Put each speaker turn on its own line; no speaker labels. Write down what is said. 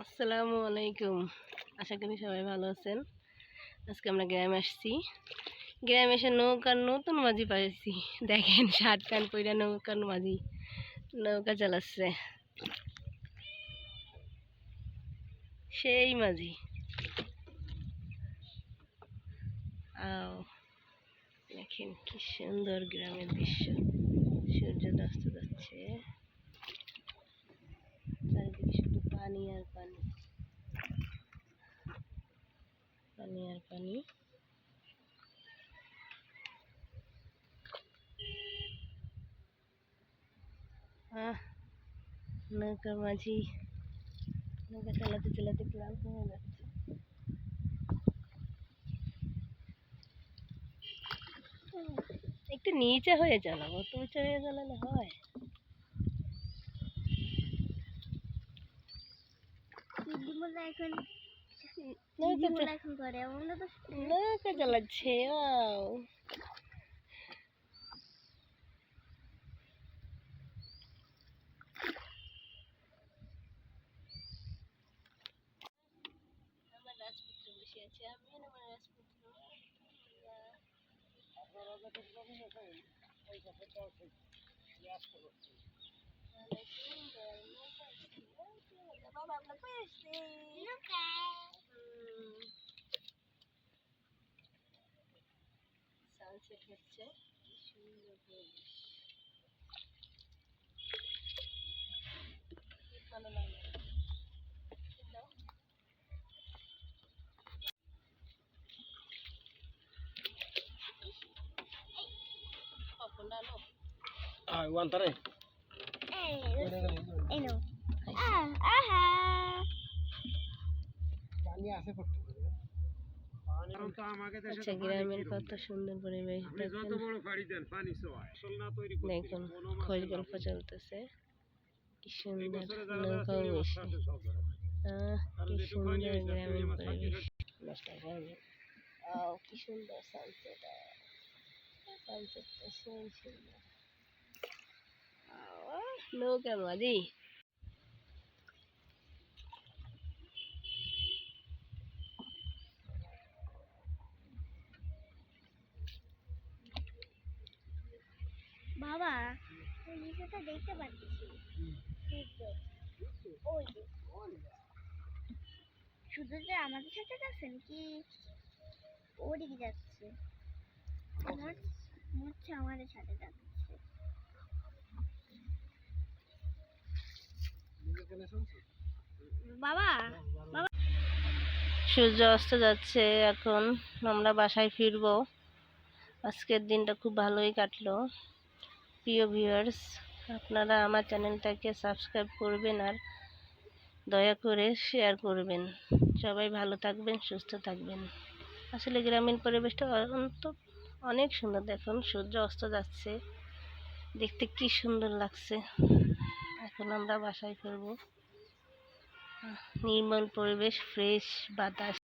আসসালামু আলাইকুম। আশা করি সবাই ভালো আছেন। আজকে আমরা গ্রামে আসছি। গ্রামে এসে নৌকার নতুন মাঝি পাইছি। দেখেন শার্ট প্যান্ট পরে নৌকার মাঝি। নৌকা চালাচ্ছে। সেই মাঝি। আও, দেখেন কি সুন্দর গ্রামের দৃশ্য। সূর্য অস্ত যাচ্ছে চারিদিকে শুধু পানি। পানি আর পানি। আহ, নৌকা মাঝি। নৌকা চালাতে চালাতে ক্লান্ত হয়ে যাচ্ছে। একটু নিচে হয়ে চালাবো তো উঁচু হয়ে চালালে হয়।
দিদিমোলা এখন
চা-
এখন করে আমরা তো
নৌকা চালাচ্ছে ওয়াও আমার রাজপুত্র বসে আছে আমি আর আমার রাজপুত্র বাবা আমরা কই আসছি সানসেট হচ্ছে কি সুন্দর পরিবেশ খুব ভালো লাগে দাও। কখন আলো
wantar eh.
এই নো আহা
আচ্ছা গ্রামের কত সুন্দর পরিবেশ দেখেন।
যত বড় ফাড়ি দেন পানি সবাই আসল না তৈরি করতে
দেখুন
কোনো
খোঁজ গল্প চলতেছে। কি সুন্দর নৌকাও কি সুন্দর
থাকি
পরিবেশ। নষ্ট কি সুন্দর সানসেট সানসেটটা সেই সুন্দর। আও, নৌকা মাঝি।
বাবা ওই দেখতে পাচ্ছি ওই যে। যে আমাদের সাথে যাচ্ছে কি ওদিকে যাচ্ছে? হচ্ছে আমাদের সাথে যাচ্ছে। বাবা বাবা।
সূর্য অস্ত যাচ্ছে এখন আমরা বাসায় ফিরবো। আজকের দিনটা খুব ভালোই কাটলো। প্রিয় ভিউয়ার্স আপনারা আমার চ্যানেলটাকে সাবস্ক্রাইব করবেন আর দয়া করে শেয়ার করবেন। সবাই ভালো থাকবেন সুস্থ থাকবেন। আসলে গ্রামীণ পরিবেশটা অন্ত অনেক সুন্দর। দেখুন সূর্য অস্ত যাচ্ছে। দেখতে কি সুন্দর লাগছে। এখন আমরা বাসায় আহ, নির্মল পরিবেশ ফ্রেশ বাতাস।